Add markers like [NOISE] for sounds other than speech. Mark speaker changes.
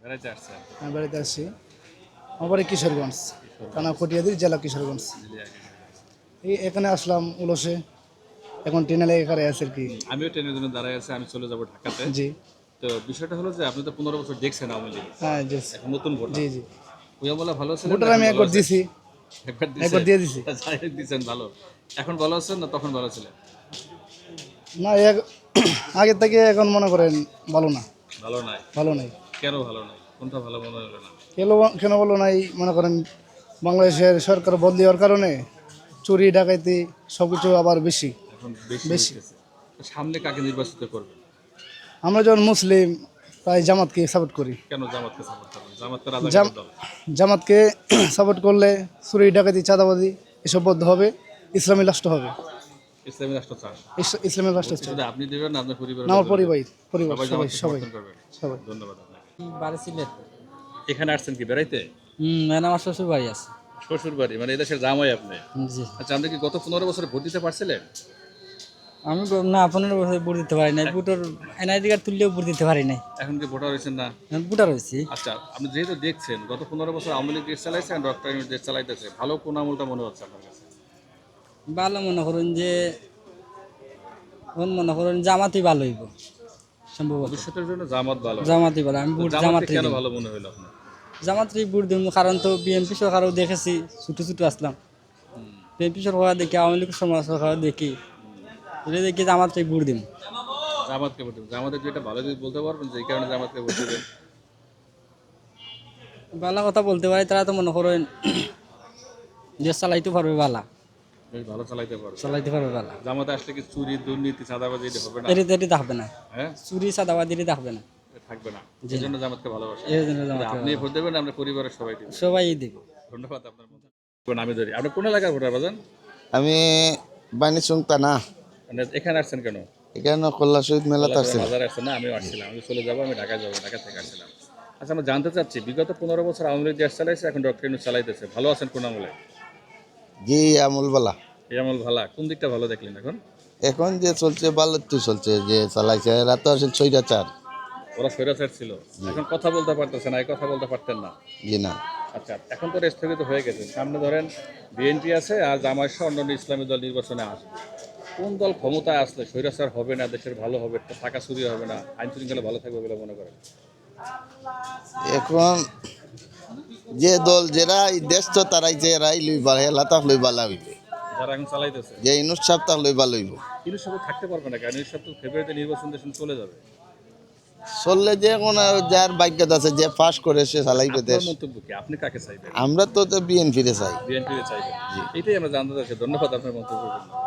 Speaker 1: আমি বাড়িতে আসছি। আমার বাড়ি কিশোরগঞ্জ থানা কটিয়াদি জেলা কিশোরগঞ্জ। এই এখানে আসলাম উলসে এখন টেনালে এখানে আছে আর কি।
Speaker 2: আমিও ট্রেনের জন্য দাঁড়ায় আছে আমি চলে যাব ঢাকাতে।
Speaker 1: জি।
Speaker 2: তো বিষয়টা হলো যে আপনি তো পনেরো বছর দেখছেন আওয়ামী লীগ।
Speaker 1: হ্যাঁ জি
Speaker 2: নতুন ভোট
Speaker 1: জি জি।
Speaker 2: ভুয়ামলা ভালো ছিলেন
Speaker 1: ভোটার আমি একবার দিছি।
Speaker 2: একবার
Speaker 1: একবার দিয়ে দিছি।
Speaker 2: যাই দিছেন ভালো। এখন ভালো আছেন না তখন ভালো ছিলেন?
Speaker 1: না আগের থেকে এখন মনে করেন ভালো না।
Speaker 2: ভালো নাই।
Speaker 1: ভালো নাই।
Speaker 2: কেন ভালো নাই? কোনটা ভালো মনে হলো না?
Speaker 1: কেন কেন বলো নাই? মনে করেন বাংলাদেশের সরকার বদলি হওয়ার কারণে চুরি ডাকাইতি সব কিছু আবার বেশি
Speaker 2: এখন বেশি
Speaker 1: বেশি।
Speaker 2: সামনে কাকে নির্বাচিত করবেন?
Speaker 1: আমরা যখন মুসলিম তাই জামাতকে সাপোর্ট করি।
Speaker 2: কেন জামাতকে সাপোর্ট করবেন? জামাত তো রাজা
Speaker 1: জাম-
Speaker 2: দল।
Speaker 1: জামাতকে [CLEARS THROAT] সাপোর্ট করলে চুরি ডাকাতি চাঁদাবাদি এসব বদ্ধ হবে ইসলামী রাষ্ট্র হবে।
Speaker 2: ইসলামী রাষ্ট্র চান।
Speaker 1: ইস- ইসলামী রাষ্ট্র।
Speaker 2: শুধু আপনি দেবেন না আপনার পরিবার
Speaker 1: আমার পরিবার পরিবার
Speaker 2: সবাই
Speaker 1: সবাই সবাই
Speaker 2: করবেন। ধন্যবাদ আপনাকে।
Speaker 3: বাড়ি সিলেট
Speaker 2: এখানে আসছেন কি বেড়াইতে?
Speaker 3: হুম মানে আমার শ্বশুর বাড়ি আছে।
Speaker 2: শ্বশুর বাড়ি মানে এদেশের জামাই আপনি?
Speaker 3: জি।
Speaker 2: আচ্ছা আপনি কি গত পনেরো বছরে ভোট দিতে পারছিলেন?
Speaker 3: আমি না পনেরো বছর ভোট দিতে পারি নাই। বুটোর এনআইডি কার্ড তুললেও ভোট দিতে পারি নাই।
Speaker 2: এখন কি ভোটার হয়েছেন না?
Speaker 3: বুটার হয়েছি।
Speaker 2: আচ্ছা আপনি যেহেতু দেখছেন গত পনেরো বছর আওয়ামী লীগ দেশ চালাইছে আর ডক্টর দেশ চালাইতেছে। ভালো কোন আমলটা মনে হচ্ছে আপনার কাছে?
Speaker 3: ভালো মনে করুন যে মনে করুন জামাতই ভালো হইব। সম্ভবত।
Speaker 2: ভবিষ্যতের জন্য জামাত ভালো।
Speaker 3: জামাতই ভালো আমি ভোট
Speaker 2: জামাতকে
Speaker 3: জামাতই
Speaker 2: কেন
Speaker 3: দিব।
Speaker 2: ভালো মনে হলো আপনার?
Speaker 3: জামাতই ভোট দিব কারণ তো বিএনপি সরকারও দেখেছি ছুটু ছুটু আসলাম। বিএনপি সরকার দেখি আওয়ামী লীগ সমাজ সরকার দেখি দেখি জামাতই ভোট দিব।
Speaker 2: জামাতকে ভোট দেবেন জামাতের যেটা ভালো যদি বলতে পারবেন যে এই কারণে জামাতকে ভোট দেবেন।
Speaker 3: ভালো কথা বলতে পারি তারা তো মনে করেন দেশ চালাইতে পারবে বালা।
Speaker 2: বেশ ভালো চালাইতে পারবে।
Speaker 3: চালাইতে পারবে বালা
Speaker 2: জামাতে আসলে কি চুরি দুর্নীতি হবে না?
Speaker 3: এটি এটি থাকবে না।
Speaker 2: হ্যাঁ?
Speaker 3: চুরি থাকবে না।
Speaker 2: থাকবে না। এই জন্য জামাতকে ভালোবাসে।
Speaker 3: এর জন্য জামাতকে
Speaker 2: আপনি ভোট দেবেন আপনার পরিবারের সবাই
Speaker 3: সবাই দিব।
Speaker 2: ধন্যবাদ আপনার মতো কোন আমি ধরি? আপনি কোন এলাকার ভোটার বাজান?
Speaker 4: আমি বাণী সুংতা না
Speaker 2: মানে এখানে আসছেন কেন?
Speaker 4: এখানে কল্লা শহীদ মেলাতে আসছি
Speaker 2: বাজারে না? আমিও আসছিলাম আমি চলে যাব আমি ঢাকায় যাব ঢাকা থেকে আসছিলাম। আচ্ছা আমরা জানতে চাচ্ছি বিগত পনেরো বছর আওয়ামী লীগ দেশ চালাইছে এখন ডক্টর চালাইতেছে। ভালো আছেন কোন আমলে?
Speaker 4: জি আমুলবালা
Speaker 2: এই আমল ভালা কোন দিকটা ভালো দেখলেন এখন?
Speaker 4: এখন যে চলছে ভালো তো চলছে যে চালাইছে এরা তো আসলে ছয়টাচার
Speaker 2: ওরা স্বৈরাচার ছিল। এখন কথা বলতে পারতেছে না এই কথা বলতে পারতেন না।
Speaker 4: জি না।
Speaker 2: আচ্ছা এখন তো স্থগিত হয়ে গেছে। সামনে ধরেন বিএনপি আছে আর জামায়াত সহ অন্যান্য ইসলামী দল নির্বাচনে আসবে কোন দল ক্ষমতায় আসলে স্বৈরাচার হবে না দেশের ভালো হবে টাকা চুরি হবে না আইন শৃঙ্খলা ভালো থাকবে বলে মনে করেন?
Speaker 4: এখন যে দল যারা এই দেশ তো তারাইছে এরাই লই বালা হেলা তাক লই বালা হইবে
Speaker 2: যারা এখন চালাইতেছে।
Speaker 4: যে ইনুস লই হইব
Speaker 2: কিন্তু সব থাকতে পারবে না কারণ সব তো ফেব্রুয়ারিতে নির্বাচন দেশন চলে যাবে।
Speaker 4: চললে যে কোন যার ভাগ্যত আছে যে পাস করে সে চালাইবে দেশ।
Speaker 2: আপনি কাকে চাইবেন?
Speaker 4: আমরা তো বিএনপিরে চাই।
Speaker 2: বিএনপি চাইবেন। এটাই আমরা জানতে চাচ্ছি ধন্যবাদ আপনার মন্তব্য